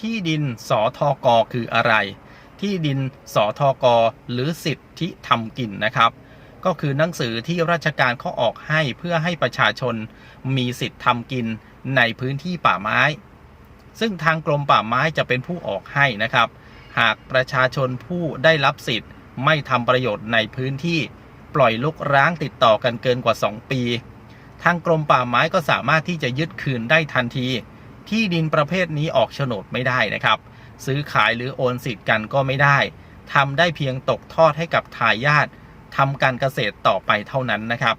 ที่ดินสอทอกคืออะไร ที่ดินสอทอกหรือสิทธิทำกินนะครับ ก็คือหนังสือที่ราชการเขาออกให้เพื่อให้ประชาชนมีสิทธิทำกินในพื้นที่ป่าไม้ ซึ่งทางกรมป่าไม้จะเป็นผู้ออกให้นะครับ หากประชาชนผู้ได้รับสิทธิ์ไม่ทำประโยชน์ในพื้นที่ปล่อยลุกร้างติดต่อกันเกินกว่า 2 ปี ทางกรมป่าไม้ก็สามารถที่จะยึดคืนได้ทันที ที่ดินประเภทนี้ออกโฉนดไม่ได้นะครับ ซื้อขายหรือโอนสิทธิ์กันก็ไม่ได้ทำได้เพียงตกทอดให้กับทายาททำการเกษตรต่อไปเท่านั้นนะครับ